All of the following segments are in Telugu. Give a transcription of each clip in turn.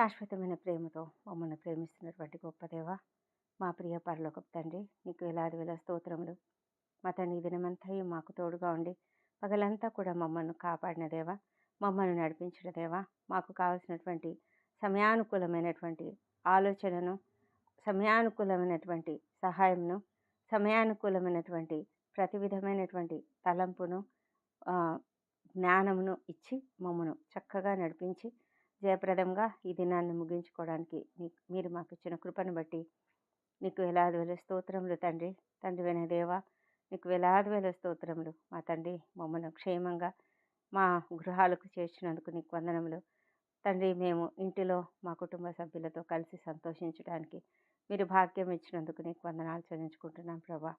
శాశ్వతమైన ప్రేమతో మమ్మల్ని ప్రేమిస్తున్నటువంటి గొప్పదేవ మా ప్రియ పరలోకపు తండ్రి నీకు వేలాది వేల స్తోత్రములు. మా తండ్రి దినమంతయు మాకు తోడుగా ఉండి పగలంతా కూడా మమ్మల్ని కాపాడిన దేవా మమ్మల్ని నడిపించిన దేవా మాకు కావలసినటువంటి సమయానుకూలమైనటువంటి ఆలోచనను సమయానుకూలమైనటువంటి సహాయంను సమయానుకూలమైనటువంటి ప్రతి విధమైనటువంటి తలంపును జ్ఞానమును ఇచ్చి మమ్మను చక్కగా నడిపించి జయప్రదంగా ఈ దినాన్ని ముగించుకోవడానికి మీరు మాకు ఇచ్చిన కృపను బట్టి నీకు వేలాది వేల స్తోత్రములు తండ్రి. తండ్రి వినయదేవ దేవా నీకు వేలాది వేల స్తోత్రములు. మా తండ్రి మమ్మల్ని క్షేమంగా మా గృహాలకు చేర్చినందుకు నీకు వందనములు. తండ్రి మేము ఇంటిలో మా కుటుంబ సభ్యులతో కలిసి సంతోషించడానికి మీరు భాగ్యం ఇచ్చినందుకు నీకు వందనాలు చెల్లించుకుంటున్నాం ప్రభా.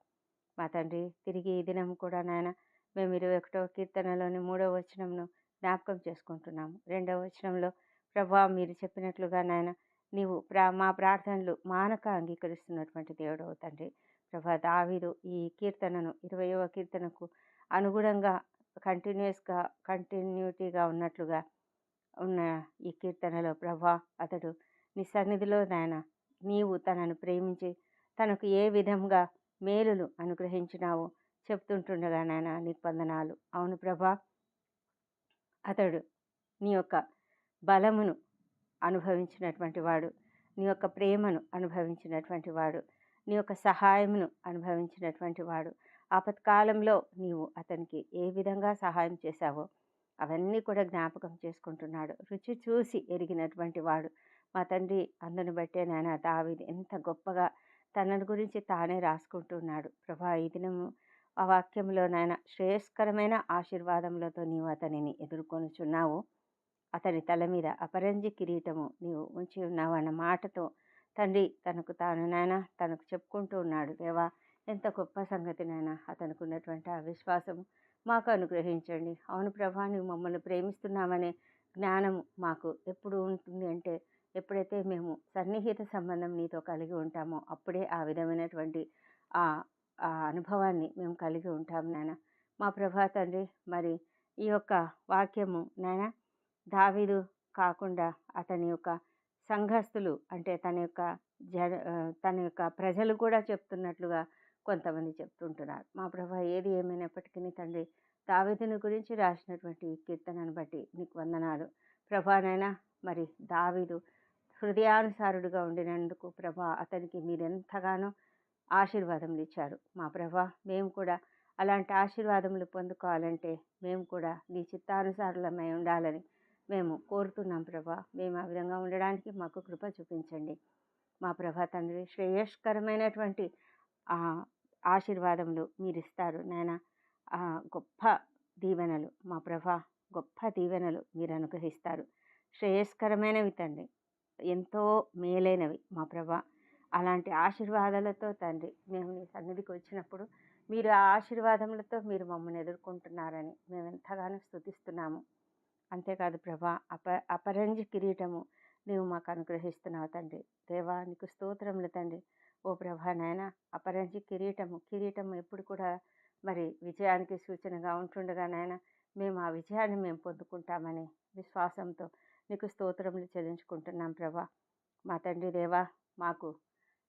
మా తండ్రి తిరిగి ఈ దినం కూడా నాయన మేము ఇరవై ఒకటవ కీర్తనలోని మూడవ వచనంను జ్ఞాపకం చేసుకుంటున్నాము. రెండవ వచనంలో ప్రభా మీరు చెప్పినట్లుగా నాయన నీవు ప్రా మా ప్రార్థనలు మానక అంగీకరిస్తున్నటువంటి దేవుడు తండ్రి. ప్రభా దావీదు ఈ కీర్తనను ఇరవయవ కీర్తనకు అనుగుణంగా కంటిన్యూస్గా కంటిన్యూటీగా ఉన్నట్లుగా ఉన్న ఈ కీర్తనలో ప్రభా అతడు నీ సన్నిధిలో నాయన నీవు తనను ప్రేమించి తనకు ఏ విధంగా మేలులు అనుగ్రహించినావో చెప్తుంటుండగా నాయన నీకు వందనాలు. అవును ప్రభా అతడు నీ యొక్క బలమును అనుభవించినటువంటి వాడు నీ యొక్క ప్రేమను అనుభవించినటువంటి వాడు నీ యొక్క సహాయమును అనుభవించినటువంటి వాడు ఆపత్కాలంలో నీవు అతనికి ఏ విధంగా సహాయం చేశావో అవన్నీ కూడా జ్ఞాపకం చేసుకుంటున్నాడు. రుచి చూసి ఎరిగినటువంటి వాడు. మా తండ్రి అందుని బట్టే నాయన దావిది ఎంత గొప్పగా తనని గురించి తానే రాసుకుంటున్నాడు. ప్రభా ఈ దినము ఆ వాక్యంలో నాయన శ్రేయస్కరమైన ఆశీర్వాదములతో నీవు అతనిని ఎదుర్కొనుచున్నావు. అతని తల మీద అపరంజి కిరీటము నీవు ఉంచి ఉన్నావు అన్న మాటతో తండ్రి తనకు తాను నాయన తనకు చెప్పుకుంటూ ఉన్నాడు దేవా ఎంత గొప్ప సంగతి నాయన అతనికి ఉన్నటువంటి ఆ విశ్వాసము మాకు అనుగ్రహించండి. అవును ప్రభా నువ్వు మమ్మల్ని ప్రేమిస్తున్నామనే జ్ఞానము మాకు ఎప్పుడు ఉంటుంది అంటే ఎప్పుడైతే మేము సన్నిహిత సంబంధం నీతో కలిగి ఉంటామో అప్పుడే ఆ విధమైనటువంటి ఆ ఆ అనుభవాన్ని మేము కలిగి ఉంటాం నాయన. మా ప్రభా తండ్రి మరి ఈ యొక్క వాక్యము నాయన దావీదు కాకుండా అతని యొక్క సంఘస్థులు అంటే తన యొక్క జన తన యొక్క ప్రజలు కూడా చెప్తున్నట్లుగా కొంతమంది చెప్తుంటున్నారు. మా ప్రభా ఏది ఏమైనప్పటికీ తండ్రి దావీదుని గురించి రాసినటువంటి కీర్తనను బట్టి నీకు వందనాలు. ప్రభానైనా మరి దావీదు హృదయానుసారుడుగా ఉండినందుకు ప్రభా అతనికి మీరు ఎంతగానో ఆశీర్వాదములు ఇచ్చారు. మా ప్రభా మేము కూడా అలాంటి ఆశీర్వాదములు పొందుకోవాలంటే మేము కూడా నీ చిత్తానుసారులమై ఉండాలని మేము కోరుతున్నాం ప్రభా. మేము ఆ విధంగా ఉండడానికి మాకు కృప చూపించండి. మా ప్రభా తండ్రి శ్రేయస్కరమైనటువంటి ఆశీర్వాదములు మీరు ఇస్తారు నాయన. ఆ గొప్ప దీవెనలు మా ప్రభా గొప్ప దీవెనలు మీరు అనుగ్రహిస్తారు శ్రేయస్కరమైనవి తండ్రి ఎంతో మేలైనవి మా ప్రభా. అలాంటి ఆశీర్వాదాలతో తండ్రి మేము నీ సన్నిధికి వచ్చినప్పుడు మీరు ఆ ఆశీర్వాదములతో మీరు మమ్మల్ని ఎదుర్కొంటున్నారని మేము ఎంతగానో స్థుతిస్తున్నాము అంతేకాదు ప్రభా. అప అపరంజి కిరీటము నీవు మాకు అనుగ్రహిస్తున్నావు తండ్రి. దేవా నీకు స్తోత్రములు తండ్రి. ఓ ప్రభా నాయన అపరంజి కిరీటము కిరీటము ఎప్పుడు కూడా మరి విజయానికి సూచనగా ఉంటుండగా నాయన మేము ఆ విజయాన్ని మేము పొందుకుంటామని విశ్వాసంతో నీకు స్తోత్రములు చెల్లించుకుంటున్నాం ప్రభా. మా తండ్రి దేవా మాకు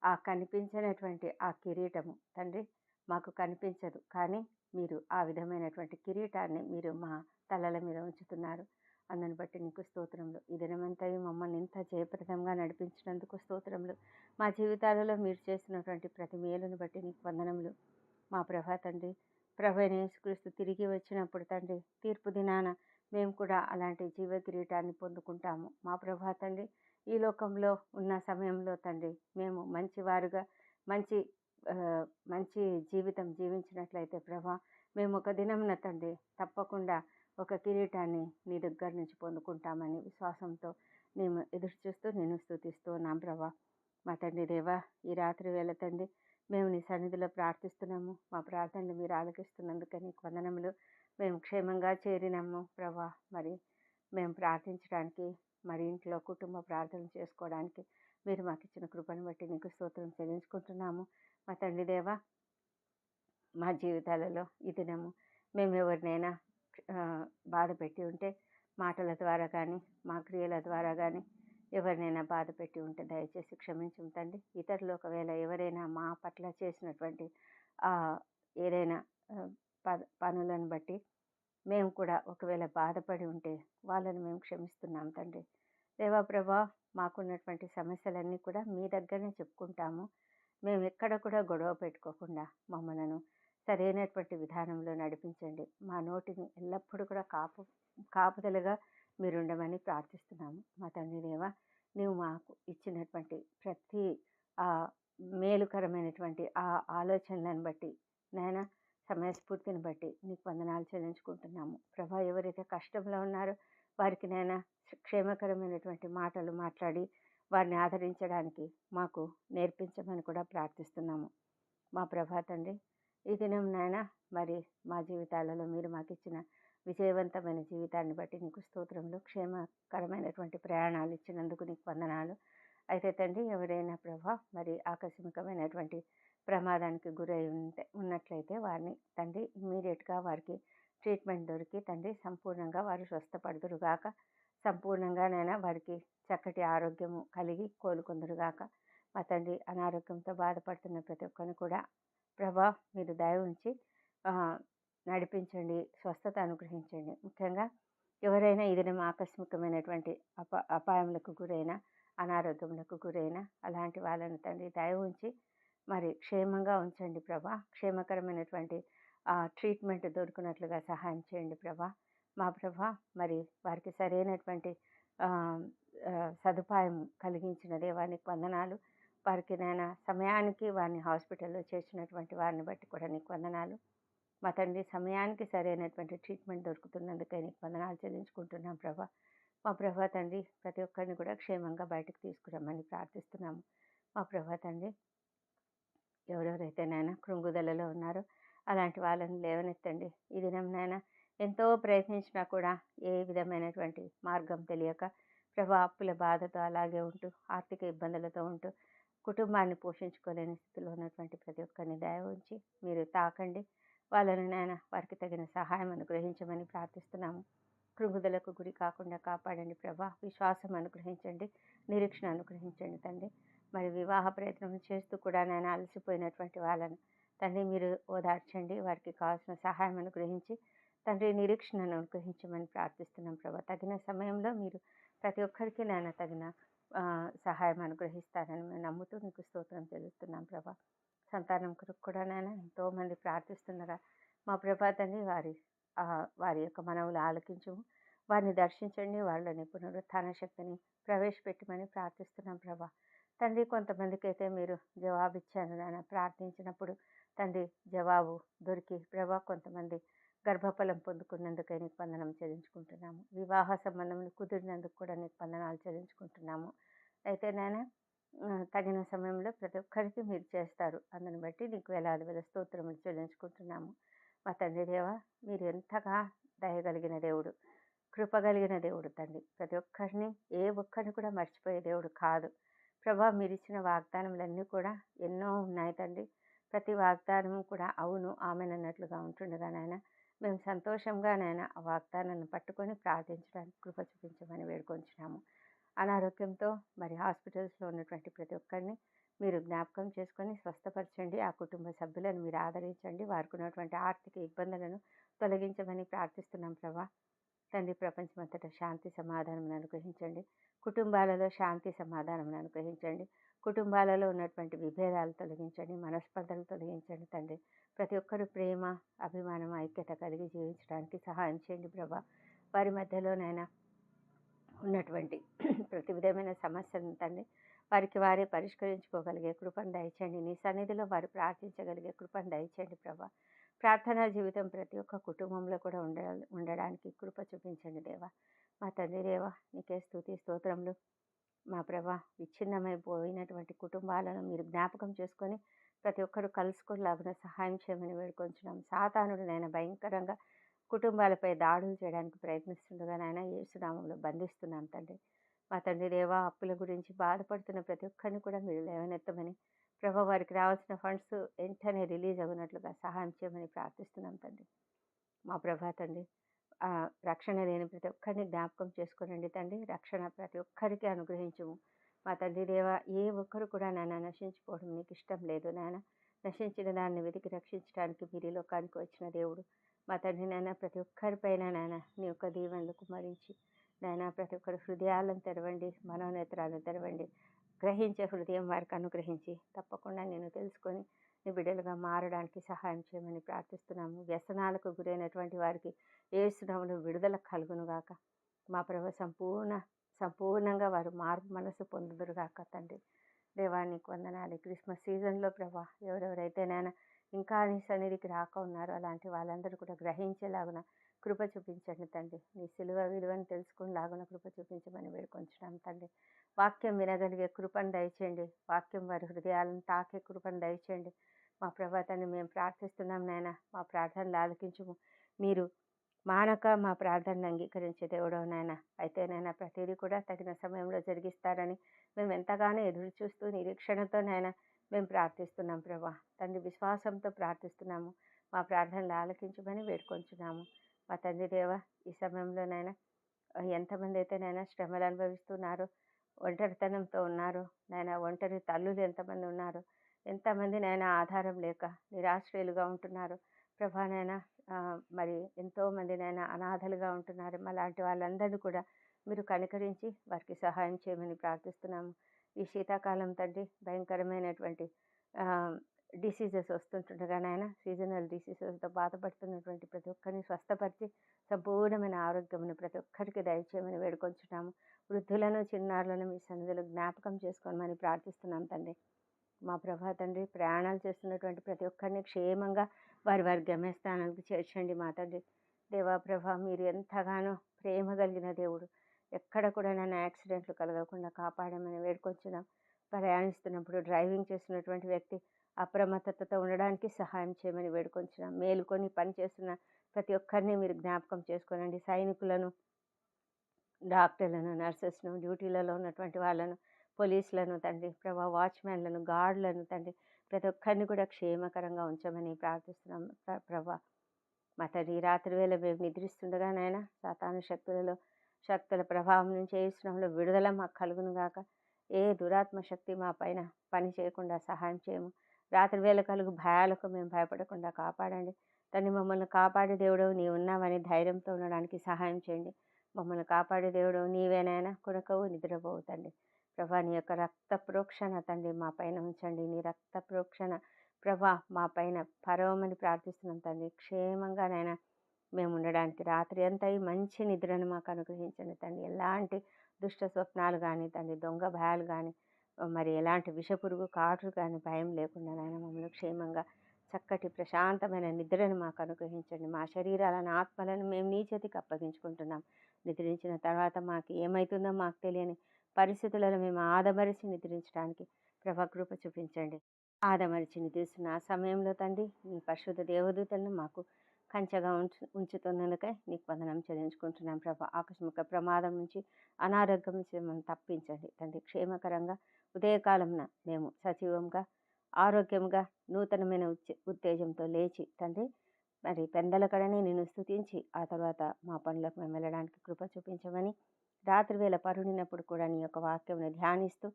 ఆ కనిపించినటువంటి ఆ కిరీటము తండ్రి మాకు కనిపించదు. కానీ మీరు ఆ విధమైనటువంటి కిరీటాన్ని మీరు మా తలల మీద ఉంచుతున్నారు. అందుని బట్టి నీకు స్తోత్రములు. ఈ దినమంతయు మమ్మల్ని ఇంత జయప్రదంగా నడిపించినందుకు స్తోత్రములు. మా జీవితాలలో మీరు చేస్తున్నటువంటి ప్రతి మేలును బట్టి నీకు వందనములు. మా ప్రభా తండ్రి ప్రభైన యేసుక్రీస్తు తిరిగి వచ్చినప్పుడు తండ్రి తీర్పు దినాన మేము కూడా అలాంటి జీవ కిరీటాన్ని పొందుకుంటాము. మా ప్రభా తండ్రి ఈ లోకంలో ఉన్న సమయంలో తండ్రి మేము మంచివారుగా మంచి మంచి జీవితం జీవించినట్లయితే ప్రభా మేము ఒక దినమున తండ్రి తప్పకుండా ఒక కిరీటాన్ని నీ దగ్గర నుంచి పొందుకుంటామని విశ్వాసంతో మేము ఎదురు చూస్తూ నేను స్థుతిస్తూ ఉన్నాం ప్రభా. మా తండ్రి దేవా ఈ రాత్రి వేళ తండ్రి మేము నీ సన్నిధిలో ప్రార్థిస్తున్నాము. మా ప్రార్థనలు మీరు ఆలకిస్తున్నందుకు నీకు వందనములు. మేము క్షేమంగా చేరినాము ప్రభా. మరి మేము ప్రార్థించడానికి మరి ఇంట్లో కుటుంబ ప్రార్థన చేసుకోవడానికి మీరు మాకు ఇచ్చిన కృపను బట్టి నీకు స్తోత్రం చెల్లించుకుంటున్నాము. మా తండ్రి దేవా మా జీవితాలలో ఈ దినము మేము ఎవరినైనా బాధ పెట్టి ఉంటే మాటల ద్వారా కానీ మా క్రియల ద్వారా కానీ ఎవరినైనా బాధ పెట్టి ఉంటే దయచేసి క్షమించం తండ్రి. ఇతరులు ఒకవేళ ఎవరైనా మా పట్ల చేసినటువంటి ఏదైనా ప- పనులను బట్టి మేము కూడా ఒకవేళ బాధపడి ఉంటే వాళ్ళని మేము క్షమిస్తున్నాం తండ్రి. దేవా ప్రభా మాకున్నటువంటి సమస్యలన్నీ కూడా మీ దగ్గరనే చెప్పుకుంటాము. మేము ఎక్కడ కూడా గొడవ పెట్టుకోకుండా మమ్మలను సరైనటువంటి విధానంలో నడిపించండి. మా నోటిని ఎల్లప్పుడూ కూడా కాపు కాపుదలుగా మీరు ఉండమని ప్రార్థిస్తున్నాము. మా తండ్రి దేవా నీవు మాకు ఇచ్చినటువంటి ప్రతి ఆ మేలుకరమైనటువంటి ఆ ఆలోచనలను బట్టి నాయన సమయస్ఫూర్తిని బట్టి నీకు వందనాలు చెల్లించుకుంటున్నాము. ప్రభా ఎవరైతే కష్టంలో ఉన్నారో వారికి నైనా క్షేమకరమైనటువంటి మాటలు మాట్లాడి వారిని ఆదరించడానికి మాకు నేర్పించమని కూడా ప్రార్థిస్తున్నాము. మా ప్రభా తండ్రి ఈ దినం నాయన మరి మా జీవితాలలో మీరు మాకు ఇచ్చిన విజయవంతమైన జీవితాన్ని బట్టి నీకు స్తోత్రంలో క్షేమకరమైనటువంటి ప్రయాణాలు ఇచ్చినందుకు నీకు వందనాలు. అయితే తండ్రి ఎవరైనా ప్రభా మరి ఆకస్మికమైనటువంటి ప్రమాదానికి గురై ఉంటే ఉన్నట్లయితే వారిని తండ్రి ఇమ్మీడియట్గా వారికి ట్రీట్మెంట్ దొరికి తండ్రి సంపూర్ణంగా వారు స్వస్థపడుదురుగాక సంపూర్ణంగానైనా వారికి చక్కటి ఆరోగ్యము కలిగి కోలుకొందురుగాక మా తండ్రి అనారోగ్యంతో బాధపడుతున్న ప్రతి ఒక్కరిని కూడా ప్రభా మీరు దయ ఉంచి నడిపించండి స్వస్థత అనుగ్రహించండి. ముఖ్యంగా ఎవరైనా ఇదినం ఆకస్మికమైనటువంటి అప అపాయములకు గురైన అనారోగ్యములకు గురైన అలాంటి వాళ్ళని తండ్రి దయ ఉంచి మరి క్షేమంగా ఉంచండి ప్రభా. క్షేమకరమైనటువంటి ట్రీట్మెంట్ దొరికినట్లుగా సహాయం చేయండి ప్రభా. మా ప్రభా మరి వారికి సరైనటువంటి సదుపాయం కలిగించిన దేవానికి వందనాలు. వారికి నేను సమయానికి వారిని హాస్పిటల్లో చేర్చినటువంటి వారిని బట్టి కూడా నీకు వందనాలు. మా తండ్రి సమయానికి సరైనటువంటి ట్రీట్మెంట్ దొరుకుతున్నందుకే నీకు వందనాలు చెల్లించుకుంటున్నాం ప్రభా. మా ప్రభా తండ్రి ప్రతి ఒక్కరిని కూడా క్షేమంగా బయటకు తీసుకురమ్మని ప్రార్థిస్తున్నాము. మా ప్రభా తండ్రి ఎవరెవరైతే నాయన కృంగుదలలో ఉన్నారో అలాంటి వాళ్ళని లేవనెత్తండి. ఈ దినం నాయన ఎంతో ప్రయత్నించినా కూడా ఏ విధమైనటువంటి మార్గం తెలియక ప్రభా అప్పుల బాధతో అలాగే ఉంటూ ఆర్థిక ఇబ్బందులతో ఉంటూ కుటుంబాన్ని పోషించుకోలేని స్థితిలో ఉన్నటువంటి ప్రతి ఒక్కరిని దయ ఉంచి మీరు తాకండి. వాళ్ళని నాయన వారికి తగిన సహాయం అనుగ్రహించమని ప్రార్థిస్తున్నాము. కృంగుదలకు గురి కాకుండా కాపాడండి ప్రభా. విశ్వాసం అనుగ్రహించండి. నిరీక్షణ అనుగ్రహించండి తండ్రి. మరి వివాహ ప్రయత్నం చేస్తూ కూడా నేను అలసిపోయినటువంటి వాళ్ళను. తండ్రి మీరు ఓదార్చండి వారికి కావాల్సిన సహాయం అనుగ్రహించి తండ్రి నిరీక్షణను అనుగ్రహించమని ప్రార్థిస్తున్నాం ప్రభా. తగిన సమయంలో మీరు ప్రతి ఒక్కరికి నేను తగిన సహాయం అనుగ్రహిస్తారని మేము నమ్ముతూ నీకు స్తోత్రం తెలుస్తున్నాం ప్రభా. సంతానం కొరకు కూడా నేను ఎంతోమంది ప్రార్థిస్తున్నారా. మా ప్రభా తండ్రి వారి వారి యొక్క మనవులు ఆలకించము. వారిని దర్శించండి వాళ్ళని పునరుత్థాన శక్తిని ప్రవేశపెట్టమని ప్రార్థిస్తున్నాం ప్రభా. తండ్రి కొంతమందికి అయితే మీరు జవాబు ఇచ్చారు నాన్న. ప్రార్థించినప్పుడు తండ్రి జవాబు దొరికి ప్రభా కొంతమంది గర్భఫలం పొందుకున్నందుకే నీకు వందనం చెల్లించుకుంటున్నాము. వివాహ సంబంధం కుదిరినందుకు కూడా నీకు వందనాలు చెల్లించుకుంటున్నాము. అయితే నాయన తగిన సమయంలో ప్రతి ఒక్కరికి మీరు చేస్తారు. అందుని బట్టి నీకు వేలాది వేల స్తోత్రములు చెల్లించుకుంటున్నాము. మా తండ్రి దేవ మీరు ఎంతగా దయగలిగిన దేవుడు కృపగలిగిన దేవుడు తండ్రి. ప్రతి ఒక్కరిని ఏ ఒక్కరిని కూడా మర్చిపోయే దేవుడు కాదు. ప్రభా మీరు ఇచ్చిన వాగ్దానములన్నీ కూడా ఎన్నో ఉన్నాయి తండ్రి ప్రతి వాగ్దానము కూడా అవును ఆమెనన్నట్లుగా ఉంటుండగా నాయన మేము సంతోషంగా నాయన ఆ వాగ్దానాన్ని పట్టుకొని ప్రార్థించడానికి కృప చూపించమని వేడుకొంచున్నాము. అనారోగ్యంతో మరి హాస్పిటల్స్లో ఉన్నటువంటి ప్రతి ఒక్కరిని మీరు జ్ఞాపకం చేసుకొని స్వస్థపరచండి. ఆ కుటుంబ సభ్యులను మీరు ఆదరించండి. వారికి ఉన్నటువంటి ఆర్థిక ఇబ్బందులను తొలగించమని ప్రార్థిస్తున్నాం ప్రభా. తండ్రి ప్రపంచమంతటా శాంతి సమాధానం అనుగ్రహించండి. కుటుంబాలలో శాంతి సమాధానం అనుగ్రహించండి. కుటుంబాలలో ఉన్నటువంటి విభేదాలు తొలగించండి. మనస్పర్ధలు తొలగించండి తండ్రి. ప్రతి ఒక్కరు ప్రేమ అభిమానం ఐక్యత కలిగి జీవించడానికి సహాయం చేయండి ప్రభా. వారి మధ్యలోనైనా ఉన్నటువంటి ప్రతి విధమైన సమస్యలను తండ్రి వారికి వారే పరిష్కరించుకోగలిగే కృపను దయచేయండి. నీ సన్నిధిలో వారు ప్రార్థించగలిగే కృపను దయచేయండి ప్రభా. ప్రార్థనా జీవితం ప్రతి ఒక్క కుటుంబంలో కూడా ఉండ ఉండడానికి కృప చూపించండి దేవా. మా తండ్రి దేవా నీకే స్థుతి స్తోత్రములు. మా ప్రభా విచ్ఛిన్నమైపోయినటువంటి కుటుంబాలను మీరు జ్ఞాపకం చేసుకొని ప్రతి ఒక్కరు కలుసుకోలాగున సహాయం చేయమని వేడుకొంచున్నాం. సాతానుడు నాయన భయంకరంగా కుటుంబాలపై దాడులు చేయడానికి ప్రయత్నిస్తుండగా నాయన యేసునామంలో బంధిస్తున్నాం తండ్రి. మా తండ్రి దేవా అప్పుల గురించి బాధపడుతున్న ప్రతి ఒక్కరిని కూడా మీరు లేవనెత్తమని ప్రభా వారికి రావాల్సిన ఫండ్స్ వెంటనే రిలీజ్ అవునట్లుగా సహాయం చేయమని ప్రార్థిస్తున్నాం తండ్రి. మా ప్రభా తండ్రి రక్షణ లేని ప్రతి ఒక్కరిని జ్ఞాపకం చేసుకోనండి తండ్రి రక్షణ ప్రతి ఒక్కరికి అనుగ్రహించము. మా తండ్రి దేవ ఏ ఒక్కరు కూడా నాన్న నశించిపోవడం నీకు ఇష్టం లేదు నాన్న. నశించిన దాన్ని వెతికి రక్షించడానికి మీరు లోకానికి వచ్చిన దేవుడు. మా తండ్రి నాన్న ప్రతి ఒక్కరిపైన నాన్న నీ యొక్క దీవెనలు కుమరించి నాయన ప్రతి ఒక్కరి హృదయాలను తెరవండి మనోనేత్రాలను తెరవండి. గ్రహించే హృదయం వారికి అనుగ్రహించి తప్పకుండా నేను తెలుసుకొని నీ బిడ్డలుగా మారడానికి సహాయం చేయమని ప్రార్థిస్తున్నాము. వ్యసనాలకు గురైనటువంటి వారికి ఏసునాములు విడుదల కలుగునుగాక మా ప్రభు సంపూర్ణ సంపూర్ణంగా వారు మార్పు మనసు పొందుదురుగాక తండ్రి. దేవానికి వందనాలు. క్రిస్మస్ సీజన్లో ప్రభా ఎవరెవరైతే నేను ఇంకా నీ సన్నిధికి రాక ఉన్నారో అలాంటి వాళ్ళందరూ కూడా గ్రహించేలాగున కృప చూపించండి తండ్రి. నీ సిలువ విలువను తెలుసుకునేలాగున కృప చూపించమని వేడుకొంచున్నాం తండ్రి. వాక్యం వినగలిగే కృపను దయచేయండి. వాక్యం వారి హృదయాలను తాకే కృపను దయచేయండి. మా ప్రభాతాన్ని మేము ప్రార్థిస్తున్నాం నాయన. మా ప్రార్థనలు ఆలకించము. మీరు మానక మా ప్రార్థనను అంగీకరించే దేవుడవు నాయన. అయితే నాయన ప్రతిదీ కూడా తగిన సమయంలో జరిగిస్తారని మేము ఎంతగానో ఎదురు చూస్తూ నిరీక్షణతో నాయన మేము ప్రార్థిస్తున్నాం ప్రభా. తండ్రి విశ్వాసంతో ప్రార్థిస్తున్నాము. మా ప్రార్థనలు ఆలకించమని వేడుకొంచున్నాము. మా తండ్రి దేవ ఈ సమయంలోనైనా ఎంతమంది అయితే నైనా శ్రమలు అనుభవిస్తున్నారో ఒంటరితనంతో ఉన్నారు నాయన ఒంటరి తల్లులు ఎంతమంది ఉన్నారు ఎంతమంది నాయన ఆధారం లేక నిరాశ్రయులుగా ఉంటున్నారు ప్రభానైనా మరి ఎంతోమంది నాయన అనాథలుగా ఉంటున్నారు. అలాంటి వాళ్ళందరినీ కూడా మీరు కనికరించి వారికి సహాయం చేయమని ప్రార్థిస్తున్నాము. ఈ శీతాకాలం తండ్రి భయంకరమైనటువంటి డిసీజెస్ వస్తుంటుండగా నాయన సీజనల్ డిసీజెస్తో బాధపడుతున్నటువంటి ప్రతి ఒక్కరిని స్వస్థపరిచి సంపూర్ణమైన ఆరోగ్యమును ప్రతి ఒక్కరికి దయచేయమని వేడుకొంచున్నాము. వృద్ధులను చిన్నారులను మీ సన్నిధిలో జ్ఞాపకం చేసుకోమని ప్రార్థిస్తున్నాం తండ్రి. మా ప్రభా తండ్రి ప్రయాణాలు చేస్తున్నటువంటి ప్రతి ఒక్కరిని క్షేమంగా వారి వారి గమ్యస్థానానికి చేర్చండి మా దేవాప్రభ మీరు ఎంతగానో ప్రేమ కలిగిన దేవుడు. ఎక్కడ కూడా నన్ను యాక్సిడెంట్లు కలగకుండా కాపాడమని వేడుకొచ్చినాం ప్రయాణిస్తున్నప్పుడు డ్రైవింగ్ చేస్తున్నటువంటి వ్యక్తి అప్రమత్తతతో ఉండడానికి సహాయం చేయమని వేడుకొంచున్నాం మేలుకొని పనిచేస్తున్న ప్రతి ఒక్కరిని మీరు జ్ఞాపకం చేసుకోనండి. సైనికులను డాక్టర్లను నర్సెస్ను డ్యూటీలలో ఉన్నటువంటి వాళ్ళను పోలీసులను తండ్రి ప్రభా వాచ్మెన్లను గార్డులను తండ్రి ప్రతి ఒక్కరిని కూడా క్షేమకరంగా ఉంచమని ప్రార్థిస్తున్నాం. ప్రభా మా తండ్రి రాత్రి వేళ మేము నిద్రిస్తుండగా నాయన సాతాను శక్తులలో శక్తుల ప్రభావం నుంచి ఏ విడుదల మాకు కలుగును గాక. ఏ దురాత్మ శక్తి మా పైన పని చేయకుండా సహాయం చేయము. రాత్రి వేళ కలుగు భయాలకు మేము భయపడకుండా కాపాడండి. తన్ని మమ్మల్ని కాపాడే దేవుడు నీవు ఉన్నావని ధైర్యంతో ఉండడానికి సహాయం చేయండి. మమ్మల్ని కాపాడే దేవుడు నీవేనైనా కొనకవు నిద్రపోతండి ప్రభా నీ యొక్క రక్త ప్రోక్షణ తండ్రి మా పైన ఉంచండి. నీ రక్త ప్రోక్షణ ప్రభా మా పైన పరవమని ప్రార్థిస్తున్నాం తండ్రి. క్షేమంగా నైనా మేము ఉండడానికి రాత్రి అంతా మంచి నిద్రను మాకు అనుగ్రహించండి తండ్రి. ఎలాంటి దుష్ట స్వప్నాలు కానీ తండ్రి దొంగ భయాలు కానీ మరి ఎలాంటి విషపురుగు కాటులు కానీ భయం లేకుండా నాయన మమ్మల్ని క్షేమంగా చక్కటి ప్రశాంతమైన నిద్రను మాకు అనుగ్రహించండి. మా శరీరాలను ఆత్మలను మేము నీ చేతికి అప్పగించుకుంటున్నాం. నిద్రించిన తర్వాత మాకు ఏమవుతుందో మాకు తెలియని పరిస్థితులను మేము ఆదమరిచి నిద్రించడానికి ప్రభాకృప చూపించండి. ఆదమరిచి నిద్రిస్తున్న ఆ సమయంలో తండ్రి మీ పరిశుద్ధ దేవదూతలను మాకు కంచెగా ఉంచు ఉంచుతున్నందుకై నీకు వందనం చెల్లించుకుంటున్నాం ప్రభా. ఆకస్మిక ప్రమాదం నుంచి అనారోగ్యం నుంచి మనం తప్పించండి. తండ్రి క్షేమకరంగా ఉదయకాలంన మేము సజీవంగా ఆరోగ్యంగా నూతనమైన ఉత్తేజంతో లేచి తండ్రి మరి పెందల కడని నేను స్థుతించి ఆ తర్వాత మా పనులకు మేము వెళ్ళడానికి కృప చూపించమని రాత్రివేళ పరుడినప్పుడు కూడా నీ యొక్క వాక్యం ధ్యానిస్తూ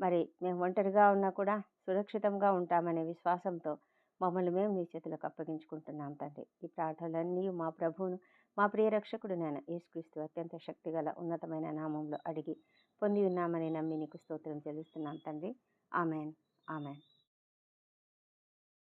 మరి మేము ఒంటరిగా ఉన్నా కూడా సురక్షితంగా ఉంటామనే విశ్వాసంతో మమ్మల్ని మేము నీ చేతులకు అప్పగించుకుంటున్నాం తండ్రి. ఈ ప్రార్థనలన్నీ మా ప్రభువును మా ప్రియ రక్షకుడు నేను యేసుక్రీస్తు అత్యంత శక్తిగల ఉన్నతమైన నామంలో అడిగి పొంది ఉన్నామని నమ్మి నీకు స్తోత్రం చెల్లిస్తున్నాం తండ్రి. ఆమెన్. ఆమెన్.